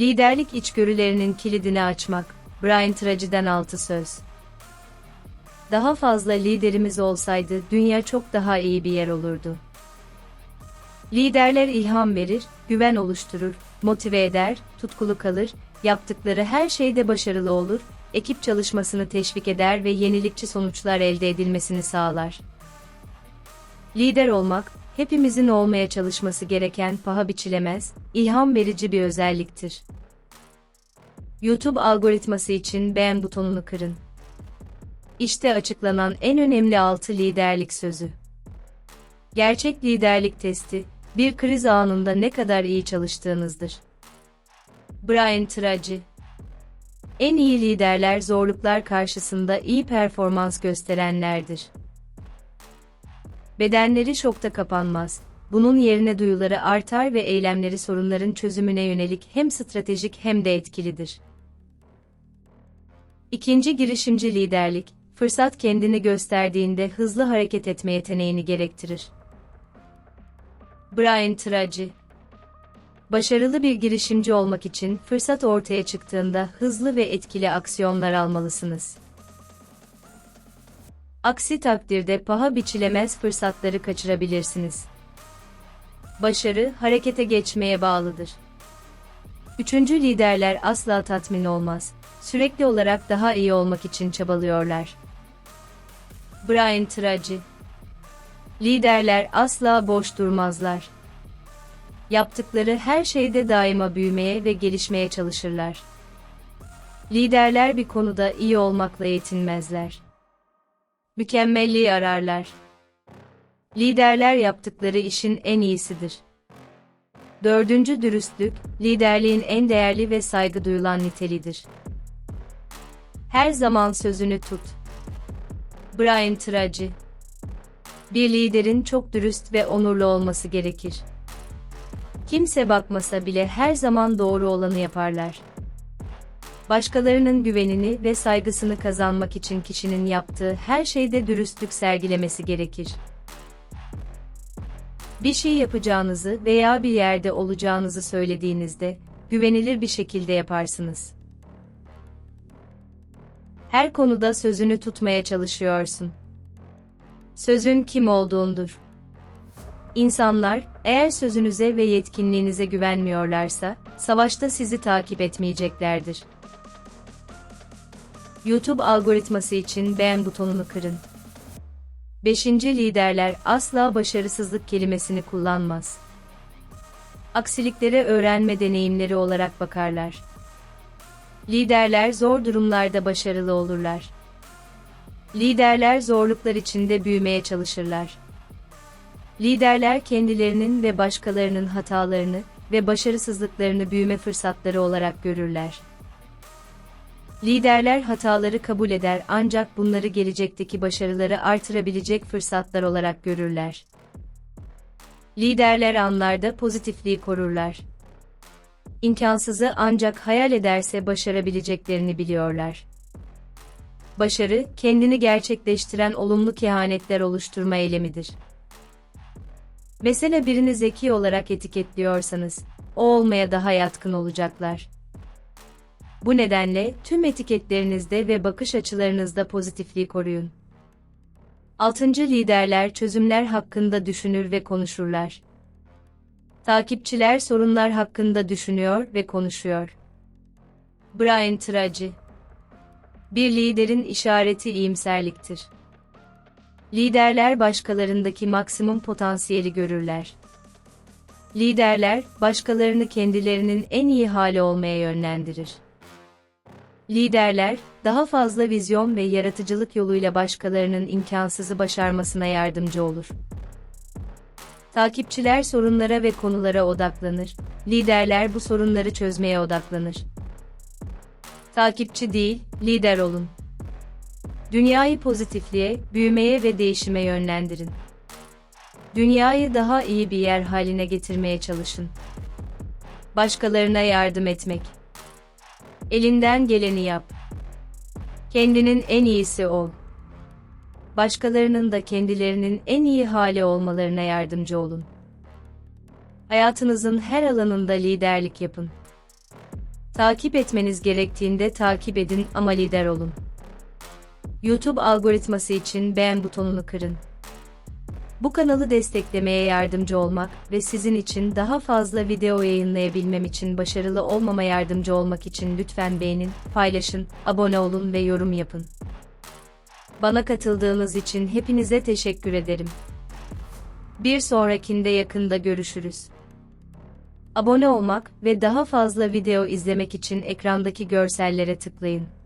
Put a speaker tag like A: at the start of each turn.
A: Liderlik içgörülerinin kilidini açmak. Brian Tracy'den altı söz. Daha fazla liderimiz olsaydı dünya çok daha iyi bir yer olurdu. Liderler ilham verir, güven oluşturur, motive eder, tutkulu kalır, yaptıkları her şeyde başarılı olur, ekip çalışmasını teşvik eder ve yenilikçi sonuçlar elde edilmesini sağlar. Lider olmak, hepimizin olmaya çalışması gereken paha biçilemez, ilham verici bir özelliktir. YouTube algoritması için beğen butonunu kırın. İşte açıklanan en önemli 6 liderlik sözü. Gerçek liderlik testi, bir kriz anında ne kadar iyi çalıştığınızdır. Brian Tracy En iyi liderler zorluklar karşısında iyi performans gösterenlerdir. Bedenleri şokta kapanmaz. Bunun yerine duyuları artar ve eylemleri sorunların çözümüne yönelik hem stratejik hem de etkilidir. İkinci girişimci liderlik, fırsat kendini gösterdiğinde hızlı hareket etme yeteneğini gerektirir. Brian Tracy Başarılı bir girişimci olmak için fırsat ortaya çıktığında hızlı ve etkili aksiyonlar almalısınız. Aksi takdirde paha biçilemez fırsatları kaçırabilirsiniz. Başarı, harekete geçmeye bağlıdır. Üçüncü liderler asla tatmin olmaz. Sürekli olarak daha iyi olmak için çabalıyorlar. Brian Tracy Liderler asla boş durmazlar. Yaptıkları her şeyde daima büyümeye ve gelişmeye çalışırlar. Liderler bir konuda iyi olmakla yetinmezler. Mükemmelliği ararlar. Liderler yaptıkları işin en iyisidir. Dördüncü dürüstlük, liderliğin en değerli ve saygı duyulan niteliğidir. Her zaman sözünü tut. Brian Tracy Bir liderin çok dürüst ve onurlu olması gerekir. Kimse bakmasa bile her zaman doğru olanı yaparlar. Başkalarının güvenini ve saygısını kazanmak için kişinin yaptığı her şeyde dürüstlük sergilemesi gerekir. Bir şey yapacağınızı veya bir yerde olacağınızı söylediğinizde güvenilir bir şekilde yaparsınız. Her konuda sözünü tutmaya çalışıyorsun. Sözün kim olduğundur. İnsanlar, eğer sözünüze ve yetkinliğinize güvenmiyorlarsa, savaşta sizi takip etmeyeceklerdir. YouTube algoritması için beğen butonunu kırın. 5. Liderler asla başarısızlık kelimesini kullanmaz. Aksiliklere öğrenme deneyimleri olarak bakarlar. Liderler zor durumlarda başarılı olurlar. Liderler zorluklar içinde büyümeye çalışırlar. Liderler kendilerinin ve başkalarının hatalarını ve başarısızlıklarını büyüme fırsatları olarak görürler. Liderler hataları kabul eder ancak bunları gelecekteki başarıları artırabilecek fırsatlar olarak görürler. Liderler anlarda pozitifliği korurlar. İmkansızı ancak hayal ederse başarabileceklerini biliyorlar. Başarı, kendini gerçekleştiren olumlu kehanetler oluşturma eylemidir. Mesela birini zeki olarak etiketliyorsanız, o olmaya daha yatkın olacaklar. Bu nedenle tüm etiketlerinizde ve bakış açılarınızda pozitifliği koruyun. Altıncı liderler çözümler hakkında düşünür ve konuşurlar. Takipçiler sorunlar hakkında düşünüyor ve konuşuyor. Brian Tracy Bir liderin işareti iyimserliktir. Liderler başkalarındaki maksimum potansiyeli görürler. Liderler, başkalarını kendilerinin en iyi hali olmaya yönlendirir. Liderler, daha fazla vizyon ve yaratıcılık yoluyla başkalarının imkansızı başarmasına yardımcı olur. Takipçiler sorunlara ve konulara odaklanır, liderler bu sorunları çözmeye odaklanır. Takipçi değil, lider olun. Dünyayı pozitifliğe, büyümeye ve değişime yönlendirin. Dünyayı daha iyi bir yer haline getirmeye çalışın. Başkalarına yardım etmek. Elinden geleni yap. Kendinin en iyisi ol. Başkalarının da kendilerinin en iyi hali olmalarına yardımcı olun. Hayatınızın her alanında liderlik yapın. Takip etmeniz gerektiğinde takip edin ama lider olun. YouTube algoritması için beğen butonunu kırın. Bu kanalı desteklemeye yardımcı olmak ve sizin için daha fazla video yayınlayabilmem için başarılı olmama yardımcı olmak için lütfen beğenin, paylaşın, abone olun ve yorum yapın. Bana katıldığınız için hepinize teşekkür ederim. Bir sonrakinde yakında görüşürüz. Abone olmak ve daha fazla video izlemek için ekrandaki görsellere tıklayın.